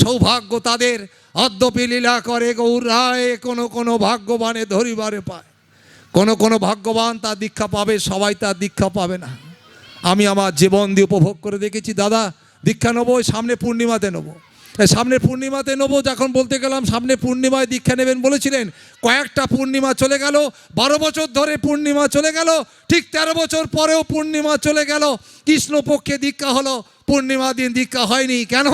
সৌভাগ্য তাদের। অদ্যপি লীলা করে গৌর রায়, কোনো কোনো ভাগ্যবানে ধরিবারে পায়। কোনো কোনো ভাগ্যবান তার দীক্ষা পাবে, সবাই তার দীক্ষা পাবে না। আমি আমার জীবন দিয়ে উপভোগ করে দেখেছি, দাদা, দীক্ষা নেব সামনে পূর্ণিমাতে নেব। সামনে পূর্ণিমাতে নেব, যখন বলতে গেলাম, সামনে পূর্ণিমায় দীক্ষা নেবেন বলেছিলেন, কয়েকটা পূর্ণিমা চলে গেল, বারো বছর ধরে পূর্ণিমা চলে গেল, ঠিক তেরো বছর পরেও পূর্ণিমা চলে গেল, কৃষ্ণপক্ষে দীক্ষা হলো পূর্ণিমা দিন দীক্ষা হয়নি। কেন?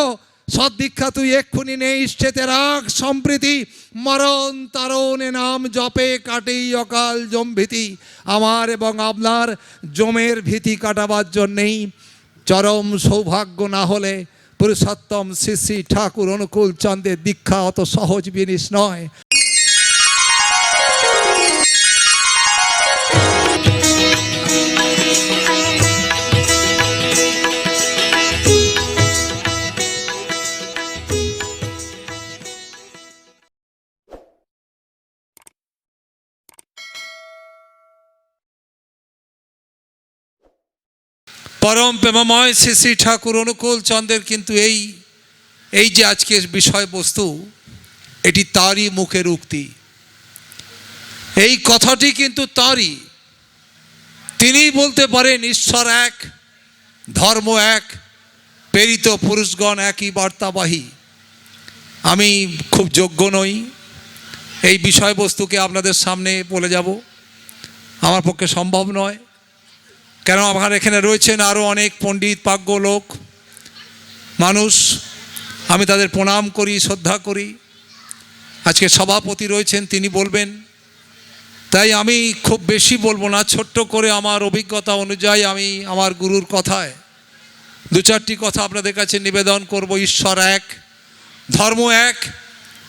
সৎ দীক্ষা তুই এক্ষুনি নেই ইচ্ছেতে রাগ সম্প্রীতি। মরণ তারণে নাম জপে, কাটেই অকাল জমভীতি। আমার এবং আপনার জমের ভীতি কাটাবার জন্যেই চরম সৌভাগ্য না হলে পুরুষোত্তম শ্রী শ্রী ঠাকুর অনুকূল চন্দ্রের দীক্ষা অত সহজ জিনিস নয়। পরম প্রেমময় শ্রী শ্রী ঠাকুর অনুকূল চন্দ্রের কিন্তু এই এই যে আজকের বিষয়বস্তু, এটি তারই মুখের উক্তি। এই কথাটি কিন্তু তারই। তিনি বলতে পারেন ঈশ্বর এক, ধর্ম এক, প্রেরিত পুরুষগণ একই বার্তাবাহী। আমি খুব যোগ্য নই। এই বিষয়বস্তুকে আপনাদের সামনে বলে যাব। আমার পক্ষে সম্ভব নয়। কেন আমার এখানে রয়েছেন আরও অনেক পণ্ডিত, পাগ্য লোক, মানুষ। আমি তাদের প্রণাম করি, শ্রদ্ধা করি। আজকে সভাপতি রয়েছেন, তিনি বলবেন, তাই আমি খুব বেশি বলব না, ছোট্ট করে আমার অভিজ্ঞতা অনুযায়ী আমি আমার গুরুর কথায় দু চারটি কথা আপনাদের কাছে নিবেদন করব। ঈশ্বর এক, ধর্ম এক,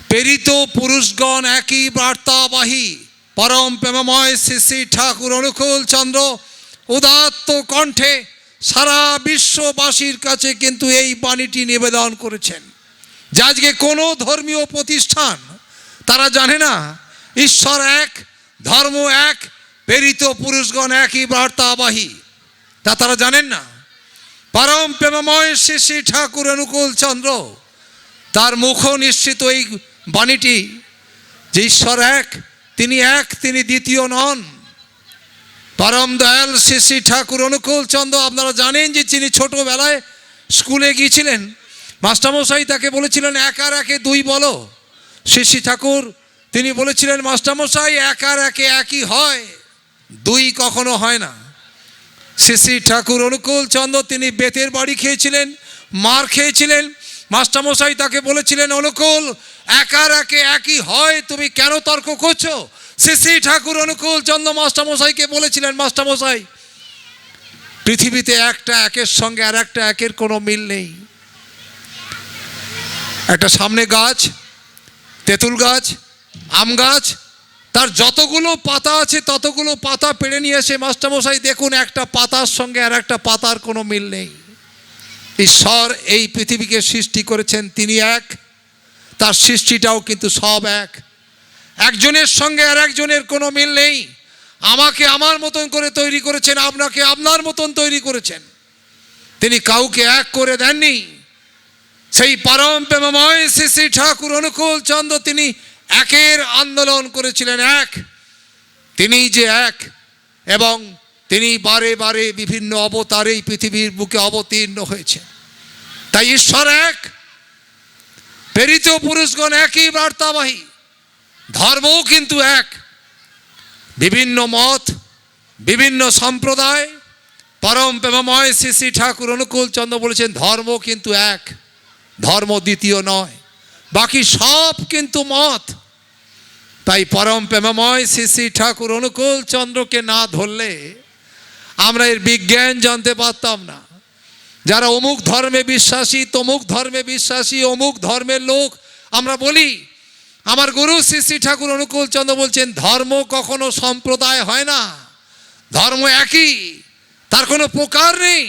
প্রেরিত পুরুষগণ একই বার্তাবাহী। পরম প্রেমময় শ্রী শ্রী ঠাকুর অনুকূল চন্দ্র উদাত্ত কণ্ঠে সারা বিশ্ববাসীর কাছে কিন্তু এই বাণীটি নিবেদন করেছেন যে আজকে কোনো ধর্মীয় প্রতিষ্ঠান, তারা জানে না, ঈশ্বর এক, ধর্ম এক, প্রেরিত পুরুষগণ একই বার্তাবাহী। তা তারা জানেন না। পরম প্রেমময় শ্রী শ্রী ঠাকুর অনুকূল চন্দ্র, তার মুখ নিশ্চিত এই বাণীটি যে ঈশ্বর এক, তিনি এক, তিনি দ্বিতীয় নন। পরম দয়াল শ্রী শ্রী ঠাকুর অনুকূল চন্দ্র, আপনারা জানেন যে তিনি ছোটোবেলায় স্কুলে গিয়েছিলেন, মাস্টারমশাই তাকে বলেছিলেন, এক আর একে দুই বলো। শ্রী শ্রী ঠাকুর, তিনি বলেছিলেন, মাস্টারমশাই, এক আর একে একই হয়, দুই কখনো হয় না। শ্রী শ্রী ঠাকুর অনুকূল চন্দ্র, তিনি বেতের বাড়ি খেয়েছিলেন, মার খেয়েছিলেন। মাস্টারমশাই তাকে বলেছিলেন, অনুকূল একার একে একই হয়, তুমি কেন তর্ক করছ? শ্রী ঠাকুর অনুকূল চন্দ্র মাস্টারমশাইকে বলেছিলেন, মাস্টারমশাই, পৃথিবীতে একটা একের সঙ্গে আর একটা একের কোনো মিল নেই। একটা সামনে গাছ, তেঁতুল গাছ, আম গাছ, তার যতগুলো পাতা আছে, ততগুলো পাতা পেড়ে নিয়ে এসে, মাস্টারমশাই, দেখুন, একটা পাতার সঙ্গে আর একটা পাতার কোনো মিল নেই। ঈশ্বর এই পৃথিবীকে সৃষ্টি করেছেন, তিনি এক, তার সৃষ্টিটাও কিন্তু সব এক। একজনের সঙ্গে আর একজনের কোনো মিল নেই। আমাকে আমার মতন করে তৈরি করেছেন, আপনাকে আপনার মতন তৈরি করেছেন। তিনি কাউকে এক করে দেননি। সেই পরম প্রেমময় শ্রী শ্রী ঠাকুর অনুকূল চন্দ্র তিনি একের আন্দোলন করেছিলেন, এক। তিনি যে এক এবং তিনি বারে বারে বিভিন্ন অবতারে এই পৃথিবীর বুকে অবতীর্ণ হয়েছেন। তাই ঈশ্বর এক, প্রেরিত পুরুষগণ একই বার্তাবাহী। ধর্মও কিন্তু এক। বিভিন্ন মত, বিভিন্ন সম্প্রদায়, পরম প্রেমময় শ্রী শ্রী ঠাকুর অনুকূল চন্দ্র বলেছেন ধর্ম কিন্তু এক, ধর্ম দ্বিতীয় নয়। বাকি সব কিন্তু মত। তাই পরম প্রেমময় শ্রী শ্রী ঠাকুর অনুকূল চন্দ্রকে না ধরলে আমরা এর বিজ্ঞান জানতে পারতাম না। যারা অমুক ধর্মে বিশ্বাসী, তমুক ধর্মে বিশ্বাসী, অমুক ধর্মের লোক, আমরা বলি আমার গুরু শ্রী শ্রী ঠাকুর অনুকূল চন্দ্র বলছেন, ধর্ম কখনো সম্প্রদায় হয় না। ধর্ম একই, তার কোনো প্রকার নেই।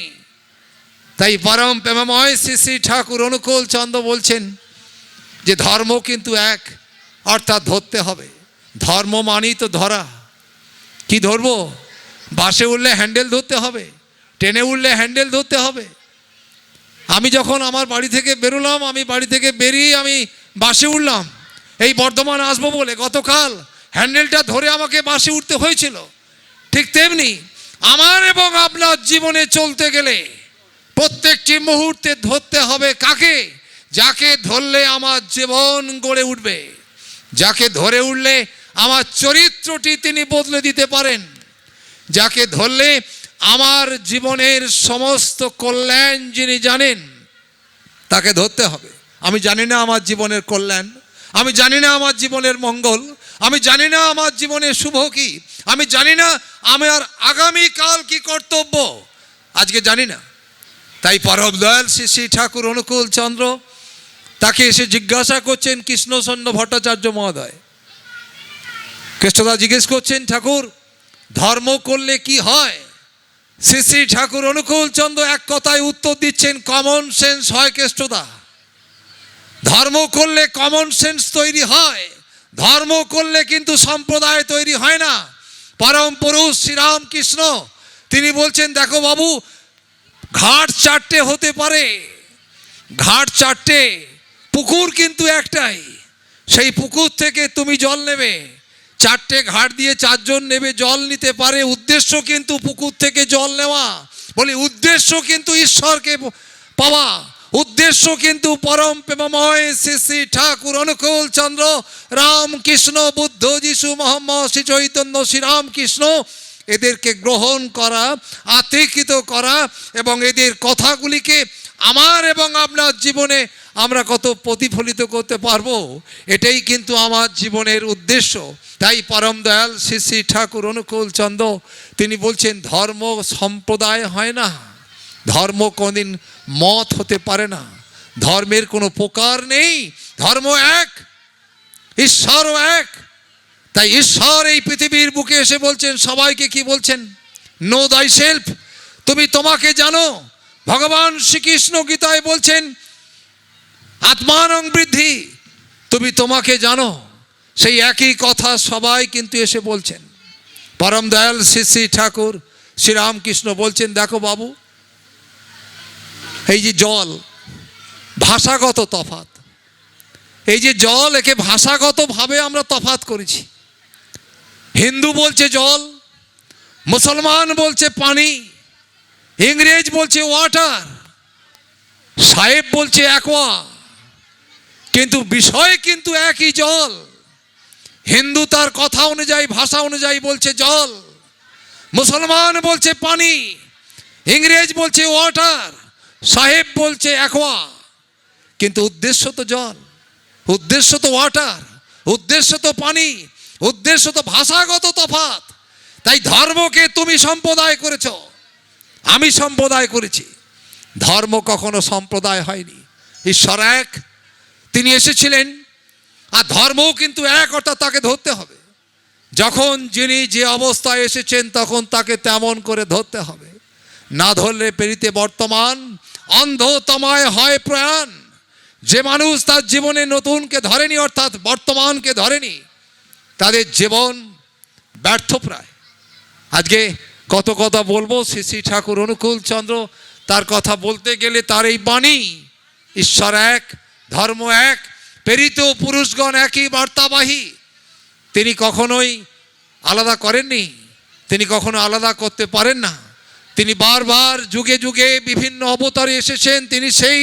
তাই পরম প্রেমময় শ্রী শ্রী ঠাকুর অনুকূল চন্দ্র বলছেন যে, ধর্ম কিন্তু এক, অর্থাৎ ধরতে হবে। ধর্ম মানেই তো ধরা। কি ধরবো? বাসে উঠলে হ্যান্ডেল ধরতে হবে, ট্রেনে উঠলে হ্যান্ডেল ধরতে হবে। আমি যখন আমার বাড়ি থেকে বেরোলাম, আমি বাড়ি থেকে বেরিয়ে আমি বাসে উঠলাম। এই বর্ধমান আসব বলে গতকাল হ্যান্ডেলটা ধরে আমাকে বাসে উঠতে হয়েছিল। ঠিক তেমনি আমার এবং আপনার জীবনে চলতে গেলে প্রত্যেকটি মুহূর্তে ধরতে হবে কাকে? যাকে ধরলে আমার জীবন গড়ে উঠবে। যাকে ধরে উঠলে আমার চরিত্রটি তিনি বদলে দিতে পারেন। যাকে ধরলে আমার জীবনের সমস্ত কল্যাণ যিনি জানেন, তাকে ধরতে হবে। আমি জানি না আমার জীবনের কল্যাণ। আমি জানি না আমার জীবনের মঙ্গল, আমি জানি না আমার জীবনের শুভ কি, আমি জানি না আমি আমার আগামীকাল কি কর্তব্য, আজকে জানি না। তাই পরব দয়াল শ্রী শ্রী ঠাকুর অনুকূল চন্দ্র, তাকে এসে জিজ্ঞাসা করছেন কৃষ্ণচন্দ্র ভট্টাচার্য মহোদয়। কৃষ্ণদা জিজ্ঞেস করছেন, ঠাকুর, ধর্ম করলে কি হয়? শ্রী শ্রী ঠাকুর অনুকূল চন্দ্র এক কথায় উত্তর দিচ্ছেন, কমন সেন্স হয় কেষ্টদা ধর্ম করলে কমন সেন্স তৈরি হয়, ধর্ম করলে কিন্তু সম্প্রদায় তৈরি হয় না। পরম পুরুষ শ্রীরামকৃষ্ণ তিনি বলছেন, দেখো বাবু, ঘাট চারটে হতে পারে, ঘাট চারটে, পুকুর কিন্তু একটাই। সেই পুকুর থেকে তুমি জল নেবে, চারটে ঘাট দিয়ে চারজন নেবে জল নিতে পারে। উদ্দেশ্য কিন্তু পুকুর থেকে জল নেওয়া। বলি, উদ্দেশ্য কিন্তু ঈশ্বরকে পাওয়া। উদ্দেশ্য কিন্তু পরম প্রেমময় শ্রী শ্রী ঠাকুর অনুকূল চন্দ্র রামকৃষ্ণ বুদ্ধ যিশু মোহাম্মদ শ্রী চৈতন্য শ্রীরামকৃষ্ণ এদেরকে গ্রহণ করা আতিকৃত করা এবং এদের কথাগুলিকে আমার এবং আপনার জীবনে আমরা কত প্রতিফলিত করতে পারব, এটাই কিন্তু আমার জীবনের উদ্দেশ্য। তাই পরম দয়াল শ্রী শ্রী ঠাকুর অনুকূল চন্দ্র, তিনি বলছেন, ধর্ম সম্প্রদায় হয় না। ধর্ম কোনদিন মত হতে পারে না। ধর্মের কোনো প্রকার নেই। ধর্ম এক, ঈশ্বরও এক। তাই ঈশ্বর এই পৃথিবীর বুকে এসে বলছেন, সবাইকে কি বলছেন? নো দাই সেলফ তুমি তোমাকে জানো। ভগবান শ্রীকৃষ্ণ গীতায় বলছেন, আত্মানং বৃদ্ধি। তুমি তোমাকে জানো। সেই একই কথা সবাই কিন্তু এসে বলছেন। পরম দয়াল শ্রী শ্রী ঠাকুর শ্রীরামকৃষ্ণ বলছেন, দেখো বাবু এই যে জল, ভাষাগত তফাত এই যে জল, একে ভাষাগতভাবে আমরা তফাত করেছি। হিন্দু বলছে জল, মুসলমান বলছে পানি, ইংরেজ বলছে ওয়াটার, সাহেব বলছে অ্যাকোয়া। কিন্তু বিষয় কিন্তু একই জল। হিন্দু তার কথা অনুযায়ী, ভাষা অনুযায়ী বলছে জল, মুসলমান বলছে পানি, ইংরেজ বলছে ওয়াটার। সাহেব বলছে অ্যাকোয়া। কিন্তু উদ্দেশ্য তো জল, উদ্দেশ্য তো ওয়াটার, উদ্দেশ্য তো পানি, উদ্দেশ্য তো ভাষাগত তফাত তাই ধর্মকে তুমি সম্প্রদায় করেছ, আমি সম্প্রদায় করেছি। ধর্ম কখনো সম্প্রদায় হয়নি। ঈশ্বর এক, তিনি এসেছিলেন, আর ধর্মও কিন্তু এক, অর্থাৎ তাকে ধরতে হবে। যখন যিনি যে অবস্থায় এসেছেন, তখন তাকে তেমন করে ধরতে হবে। না ধরলে পেরিতে বর্তমান অন্ধতমায় হয় প্রাণ যে মানুষ তার জীবনে নতুনকে ধরেনি, অর্থাৎ বর্তমানকে ধরেনি, তাদের জীবন ব্যর্থ প্রায়। আজকে কত কথা বলব শ্রী শ্রী ঠাকুর অনুকূল চন্দ্র, তার কথা বলতে গেলে তার এই বাণী, ঈশ্বর এক, ধর্ম এক, প্রেরিত পুরুষগণ একই বার্তাবাহী। তিনি কখনোই আলাদা করেননি, তিনি কখনো আলাদা করতে পারেন না। তিনি বারবার যুগে যুগে বিভিন্ন অবতারে এসেছেন, তিনি সেই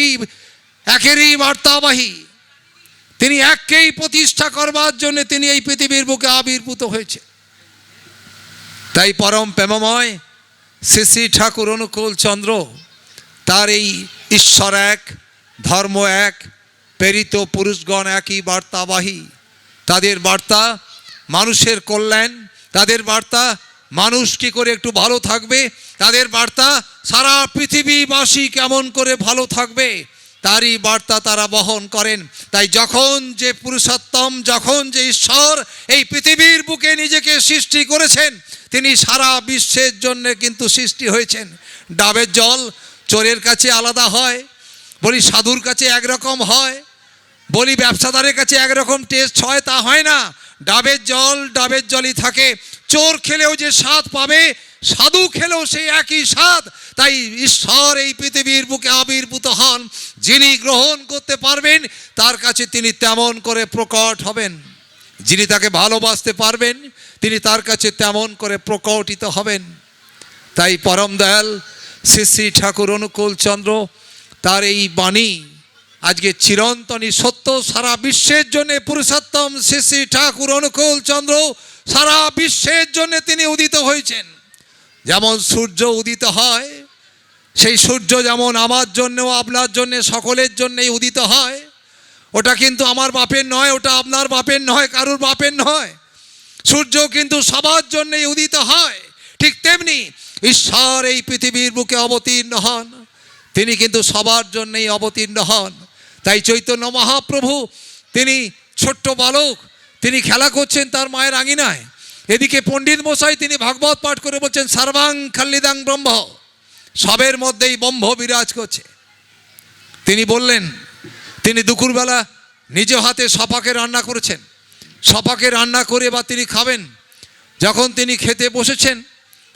একেরই বার্তাবাহী। তিনি এককেই প্রতিষ্ঠা করবার জন্য তিনি এই পৃথিবীর বুকে আবির্ভূত হয়েছে। তাই পরম প্রেমময় শ্রী শ্রী ঠাকুর অনুকূল চন্দ্র, তার এই ঈশ্বর এক, ধর্ম এক, প্রেরিত পুরুষগণ একই বার্তাবাহী। তাদের বার্তা মানুষের কল্যাণ, তাদের বার্তা মানুষ কি করে একটু ভালো থাকবে তাদের বার্তা, সারা পৃথিবীবাসী কেমন করে ভালো থাকবে, তারই বার্তা তারা বহন করেন। তাই যখন যে পুরুষোত্তম, যখন যে ঈশ্বর এই পৃথিবীর বুকে নিজেকে সৃষ্টি করেছেন, তিনি সারা বিশ্বের জন্য কিন্তু সৃষ্টি হয়েছেন। ডাবের জল চোরের কাছে আলাদা হয়, বলি সাধুর কাছে একরকম হয়। বলি, ব্যবসাদারের কাছে একরকম টেস্ট হয়, তা হয় না। ডাবের জল, ডাবের জলই থাকে। চোর খেলেও যে স্বাদ পাবে, সাধু খেলেও সেই একই স্বাদ। তাই ঈশ্বর এই পৃথিবীর বুকে আবির্ভূত হন। যিনি গ্রহণ করতে পারবেন, তার কাছে তিনি তেমন করে প্রকট হবেন। যিনি তাকে ভালোবাসতে পারবেন, তিনি তার কাছে তেমন করে প্রকটিত হবেন। তাই পরম দয়াল শ্রী শ্রী ঠাকুর অনুকূল চন্দ্র, তার এই বাণী আজকে চিরন্তনী সত্য সারা বিশ্বের জন্য পুরুষোত্তম শ্রী ঠাকুর অনুকূল চন্দ্র সারা বিশ্বের জন্য তিনি উদিত হয়েছেন। যেমন সূর্য উদিত হয়, সেই সূর্য যেমন আমার জন্যও আপনার জন্য সকলের জন্যই উদিত হয়, ওটা কিন্তু আমার বাপের নয়, ওটা আপনার বাপের নয়, কারুর বাপের নয়। সূর্য কিন্তু সবার জন্যই উদিত হয়, ঠিক তেমনি ঈশ্বর এই পৃথিবীর বুকে অবতীর্ণ হন, তিনি কিন্তু সবার জন্যই অবতীর্ণ হন। তাই চৈতন্য মহাপ্রভু, তিনি ছোট্ট বালক, তিনি খেলা করছেন তার মায়ের আঙিনায়। এদিকে পণ্ডিত মশাই তিনি ভাগবত পাঠ করে বলছেন, সর্বাং খাল্লিদাং ব্রহ্ম। সবের মধ্যেই ব্রহ্ম বিরাজ করছে। তিনি বললেন, তিনি দুপুরবেলা নিজ হাতে সপাকে রান্না করেছেন। সপাকে রান্না করে বা তিনি খাবেন। যখন তিনি খেতে বসেছেন,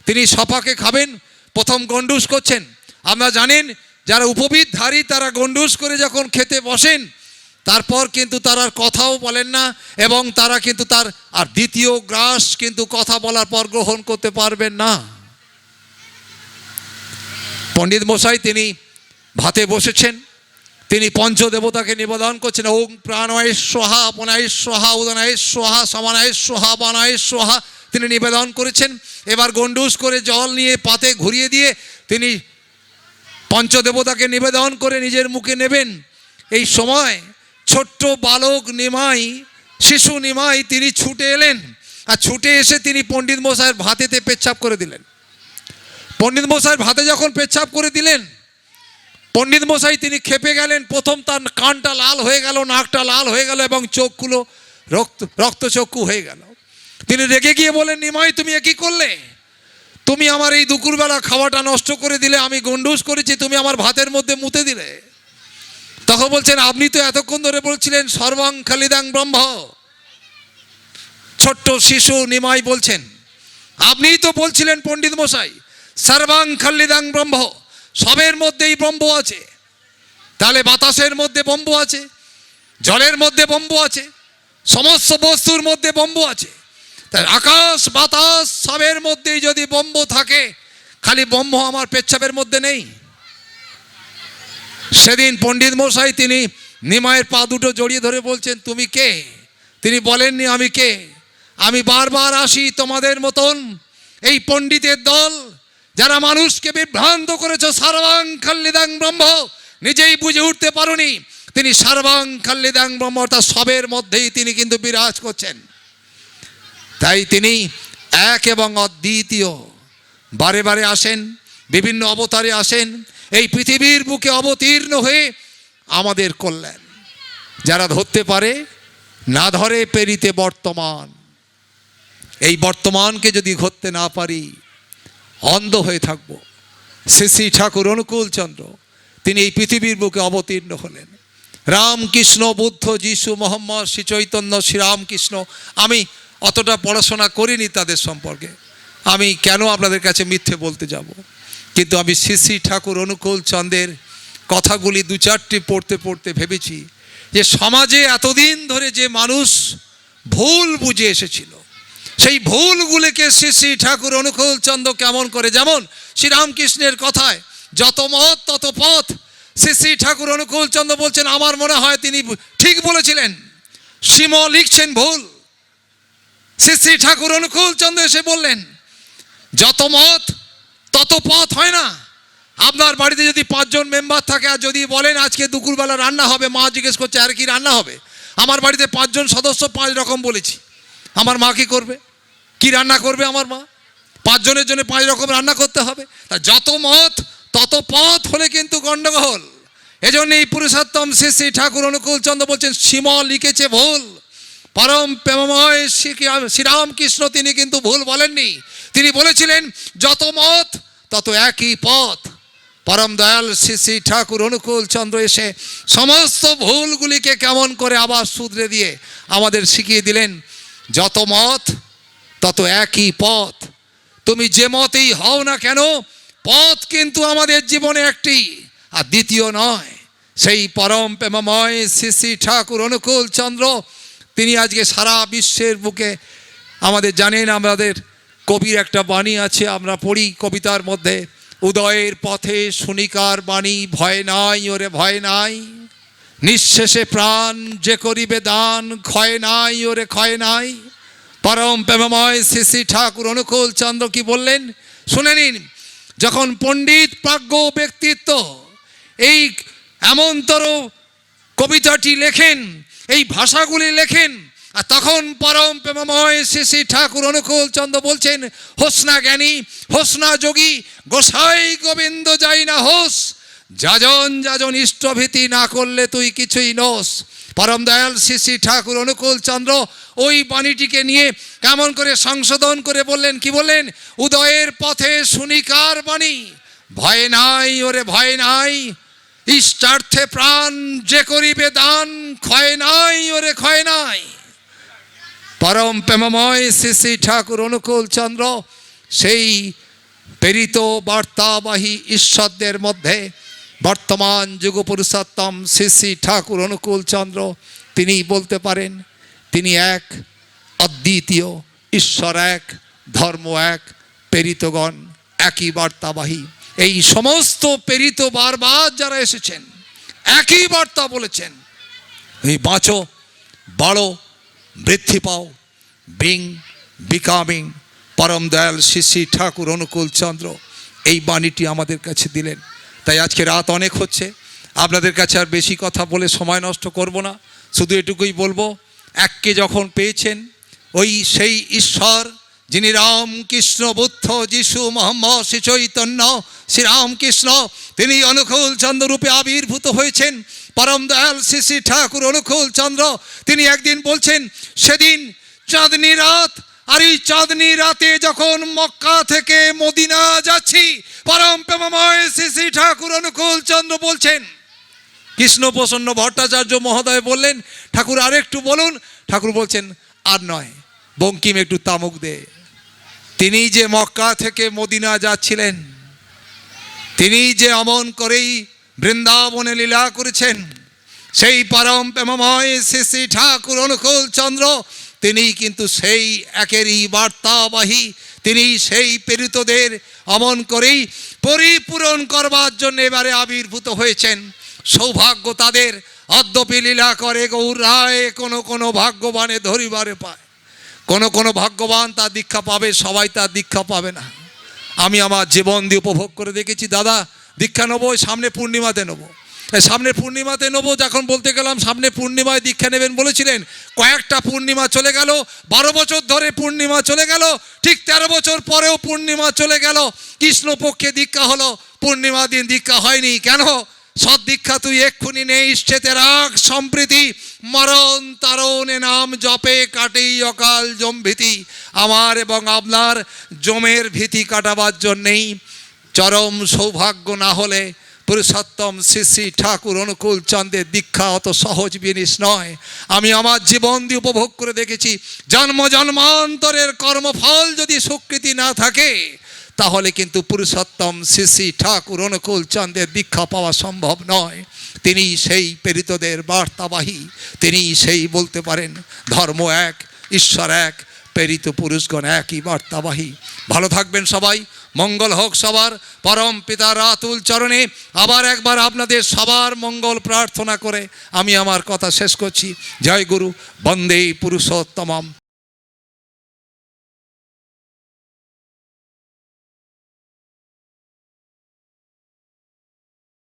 তিনি সপাকে খাবেন, প্রথম গন্ডুস করছেন। আমরা জানেন যারা উপবিদধারী তারা গন্ডুস করে যখন খেতে বসেন, তারপর কিন্তু তারা কথাও বলেন না এবং তারা কিন্তু তার আর দ্বিতীয় গ্রাস কিন্তু কথা বলার পর গ্রহণ করতে পারবেন না। পণ্ডিত মশাই, তিনি ভাতে বসেছেন, তিনি পঞ্চদেবতাকে নিবেদন করছেন ওম প্রাণায় সোহা অপনায় সোহা উদনায় সোহা সমানায় সোহা বানায় সোহা তিনি নিবেদন করেছেন। এবার গন্ডুস করে জল নিয়ে পাতে ঘুরিয়ে দিয়ে তিনি পঞ্চদেবতাকে নিবেদন করে নিজের মুখে নেবেন। এই সময় ছোট্ট বালক নিমাই, শিশু নিমাই তিনি ছুটে এলেন। আর ছুটে এসে তিনি পণ্ডিত মশাইয়ের ভাতেতে পেচ্ছাপ করে দিলেন। পণ্ডিত মশাইয়ের ভাতে যখন পেচ্ছাপ করে দিলেন, পণ্ডিত মশাই তিনি খেপে গেলেন। প্রথম তার কানটা লাল হয়ে গেল, নাকটা লাল হয়ে গেল এবং চোখগুলো রক্ত, রক্তচক্ষু হয়ে গেল। তিনি রেগে গিয়ে বলেন নিমাই, তুমি এ কি করলে? তুমি আমার এই দুপুরবেলা খাওয়াটা নষ্ট করে দিলে, আমি গন্ডুস করেছি, তুমি আমার ভাতের মধ্যে মুতে দিলে। তখন বলছেন, আপনি তো এতক্ষণ ধরে বলছিলেন, সর্বাং খালিদাং ব্রহ্ম। ছোট্ট শিশু নিমাই বলছেন আপনিই তো বলছিলেন পণ্ডিত মশাই, সর্বাং খালিদাং ব্রহ্ম, সবের মধ্যেই ব্রহ্ম আছে। তাহলে বাতাসের মধ্যে ব্রহ্ম আছে, জলের মধ্যে ব্রহ্ম আছে, সমস্ত বস্তুর মধ্যে ব্রহ্ম আছে। তাই আকাশ, বাতাস ব্রহ্ম থাকে, খালি ব্রহ্ম আমার পেচ্ছাপের মধ্যে নেই। সেদিন পণ্ডিত মশাই তিনি নিমায়ের পা দুটো জড়িয়ে ধরে বলছেন, তুমি কে? তিনি বলেননি, আমি কে? আমি বারবার আসি তোমাদের মতন এই পণ্ডিতের দল, যারা মানুষকে বিভ্রান্ত করেছ, সার্বাং খাল্লিদাং ব্রহ্ম। নিজেই বুঝে উঠতে পারোনি, তিনি সার্বাং খাল্লিদাং ব্রহ্ম, অর্থাৎ সবের মধ্যেই তিনি কিন্তু বিরাজ করছেন। তাই তিনি এক এবং অদ্বিতীয়। বারে বারে আসেন, বিভিন্ন অবতারে আসেন, এই পৃথিবীর বুকে অবতীর্ণ হয়ে আমাদের কল্যাণ। যারা ধরতে পারে, না ধরে পেরিতে বর্তমান। এই বর্তমানকে যদি ধরতে না পারি, অন্ধ হয়ে থাকব। শ্রী শ্রী ঠাকুর অনুকূল চন্দ্র, তিনি এই পৃথিবীর বুকে অবতীর্ণ হলেন। রামকৃষ্ণ, বুদ্ধ, যিশু, মোহাম্মদ, শ্রী চৈতন্য শ্রীরামকৃষ্ণ আমি অতটা পড়াশোনা করিনি তাদের সম্পর্কে। আমি কেন আপনাদের কাছে মিথ্যে বলতে যাব? কিন্তু আমি শ্রী ঠাকুর অনুকূল চন্দ্রের কথাগুলি দু চারটি পড়তে পড়তে ভেবেছি যে সমাজে এতদিন ধরে যে মানুষ ভুল বুঝে এসেছিল, সেই ভুলগুলিকে শ্রী শ্রী ঠাকুর অনুকূল চন্দ্র কেমন করে, যেমন শ্রীরামকৃষ্ণের কথায়, যত মত তত পথ। শ্রী শ্রী ঠাকুর অনুকূল চন্দ্র বলছেন, আমার মনে হয় তিনি ঠিক বলেছিলেন। শ্রীম লিখছেন ভুল। শ্রী শ্রী ঠাকুর অনুকূল চন্দ্র এসে বললেন, যত মত, তত পথ হয় না। আপনার বাড়িতে যদি পাঁচজন মেম্বার থাকে, আর যদি বলেন আজকে দুপুরবেলা রান্না হবে, মা জিজ্ঞেস করছে, আর কি রান্না হবে? আমার বাড়িতে পাঁচজন সদস্য পাঁচ রকম বলেছি। আমার মা কি করবে? কি রান্না করবে আমার মা? পাঁচজনের জন্য পাঁচ রকম রান্না করতে হবে। তা যত মত, তত পথ হলে কিন্তু গণ্ডগোল। এজন্য এই পুরুষোত্তম শ্রী শ্রী ঠাকুর অনুকূল চন্দ্র বলছেন, সীম লিখেছে ভুল। পরম প্রেমময় শ্রী- শ্রীরামকৃষ্ণ তিনি কিন্তু ভুল বলেননি। তিনি বলেছিলেন, যত মত, তত একই পথ। পরম দয়াল শ্রী শ্রী ঠাকুর অনুকূল চন্দ্র এসে সমস্ত ভুলগুলিকে কেমন করে আবার শুধরে দিয়ে আমাদের শিখিয়ে দিলেন, যত মত, তত একই পথ। তুমি যে মতেই হও না কেন, পথ কিন্তু আমাদের জীবনে একটি, আর দ্বিতীয় নয়। সেই পরম প্রেমময় শ্রী শ্রী ঠাকুর অনুকূল চন্দ্র তিনি আজকে সারা বিশ্বের বুকে আমাদের জানেন, আমাদের কবির একটা বাণী আছে, আমরা পড়ি কবিতার মধ্যে, উদয়ের পথে শুনিকার বাণী, ভয় নাই ওরে ভয় নাই। নিঃশেষে প্রাণ যে করিবে দান, ক্ষয় নাই ওরে ক্ষয় নাই। পরম প্রেমময় শ্রী শ্রী ঠাকুর অনুকূল চন্দ্র কি বললেন? শুনে নিন, যখন পণ্ডিত প্রাজ্ঞ ব্যক্তিত্ব এই এমনতর কবিতাটি লেখেন এই ভাষাগুলি লেখেন। আর তখন পরম প্রেমময় শ্রী ঠাকুর অনুকূল চন্দ্র বলছেন, হোসনা জ্ঞানী, হোসনা যোগী, গোসাই গোবিন্দ যাই না হোস। যাজন যাজন ইষ্টভীতি না করলে তুই কিছুই নোস। পরম দয়াল শ্রী শ্রী ঠাকুর অনুকূল চন্দ্র ওই বাণীটিকে নিয়ে কেমন করে সংশোধন করে বললেন, কি বললেন? উদয়ের পথে শুনিকার বাণী। ভয় নাই ওরে, ভয় নাই। ইষ্টার্থে প্রাণ যে করিবে দান, ক্ষয় নাই ওরে ক্ষয় নাই। পরম প্রেমময় শ্রী শ্রী ঠাকুর অনুকূল চন্দ্র, সেই প্রেরিত বার্তাবাহী ঈশ্বরদের মধ্যে বর্তমান যুগ পুরুষোত্তম শ্রী শ্রী ঠাকুর অনুকূল চন্দ্র, তিনি বলতে পারেন, তিনি এক অদ্বিতীয় ঈশ্বর এক, ধর্ম এক, প্রেরিতগণ একই বার্তাবাহী। এই সমস্ত প্রেরিত বারবার যারা এসেছেন, একই বার্তা বলেছেন, এই বাঁচো, বাড়ো, বৃদ্ধি পাও। বিং, বিকামিং, পরম দয়াল শ্রী ঠাকুর অনুকূল চন্দ্র এই বাণীটি আমাদের কাছে দিলেন। তাই আজকে রাত অনেক হচ্ছে, আপনাদের কাছে আর বেশি কথা বলে সময় নষ্ট করব না। শুধু এটুকুই বলব, এককে যখন পেয়েছেন, ওই সেই ঈশ্বর যিনি রাম কৃষ্ণ বুদ্ধ, যিশু, মোহাম্মদ, শ্রী চৈতন্য শ্রীরামকৃষ্ণ তিনি অনুকূল চন্দ্র রূপে আবির্ভূত হয়েছেন। পরম দয়াল শ্রী শ্রী ঠাকুর অনুকূল চন্দ্র, তিনি একদিন বলছেন, সেদিন চাঁদনি রাত, আর এই চাঁদনি রাতে যখন মক্কা থেকে মদিনা যাচ্ছি, পরম প্রেমময় শ্রী শ্রী ঠাকুর অনুকূল চন্দ্র বলছেন, কৃষ্ণ প্রসন্ন ভট্টাচার্য মহোদয় বললেন, ঠাকুর আরেকটু বলুন। ঠাকুর বলছেন, আর নয়, বঙ্কিম একটু তামুক দে। তিনি যে মক্কা থেকে মদিনা যাচ্ছিলেন, তিনি যে অমন করেই বৃন্দাবনে লীলা করেছেন, সেই পরম প্রেমময় শ্রী শ্রী ঠাকুর অনুকূল চন্দ্র, তিনি কিন্তু সেই একেরই বার্তাবাহী, তিনি সেই প্রেরিতদের অমন করেই পরিপূরণ করবার জন্য এবারে আবির্ভূত হয়েছেন। সৌভাগ্য তাদের। অদ্যপি লীলা করে গৌর রায় কোনো কোনো ভাগ্যবানে ধরিবারে পায়। কোনো কোনো ভাগ্যবান তার দীক্ষা পাবে, সবাই তার দীক্ষা পাবে না। আমি আমার জীবন দিয়ে উপভোগ করে দেখেছি, দাদা, দীক্ষা নেব সামনে পূর্ণিমাতে নেব। সামনে পূর্ণিমাতে নেব, যখন বলতে গেলাম, সামনে পূর্ণিমায় দীক্ষা নেবেন বলেছিলেন, কয়েকটা পূর্ণিমা চলে গেল, বারো বছর ধরে পূর্ণিমা চলে গেল, ঠিক তেরো বছর পরেও পূর্ণিমা চলে গেল, কৃষ্ণপক্ষে দীক্ষা হলো পূর্ণিমা দিন দীক্ষা হয়নি। কেন? সৎ দীক্ষা তুই এক্ষুনি নেই ইষ্টেতে রাগ সম্প্রীতি। মরণ তারণে নাম জপে, কাটেই অকাল জমভীতি আমার এবং আপনার জমের ভীতি কাটাবার জন্যেই চরম সৌভাগ্য না হলে পুরুষোত্তম শ্রী শ্রী ঠাকুর অনুকূল চন্দ্রের দীক্ষা অত সহজ জিনিস নয়। আমি আমার জীবন দিয়ে উপভোগ করে দেখেছি, জন্ম জন্মান্তরের কর্মফল যদি স্বীকৃতি না থাকে তাহলে কিন্তু পুরুষোত্তম শ্রী ঠাকুর অনুকূল চন্দ্রের দীক্ষা পাওয়া সম্ভব নয়। তিনি সেই প্রেরিতদের বার্তাবাহী। তিনি সেই বলতে পারেন, ধর্ম এক, ঈশ্বর এক, প্রেরিত পুরুষগণ একই বার্তাবাহী। ভালো থাকবেন সবাই, মঙ্গল হোক সবার, পরম পিতা রাতুল চরণে। আবার একবার আপনাদের সবার মঙ্গল প্রার্থনা করে আমি আমার কথা শেষ করছি। জয় গুরু, বন্দে পুরুষোত্তমম।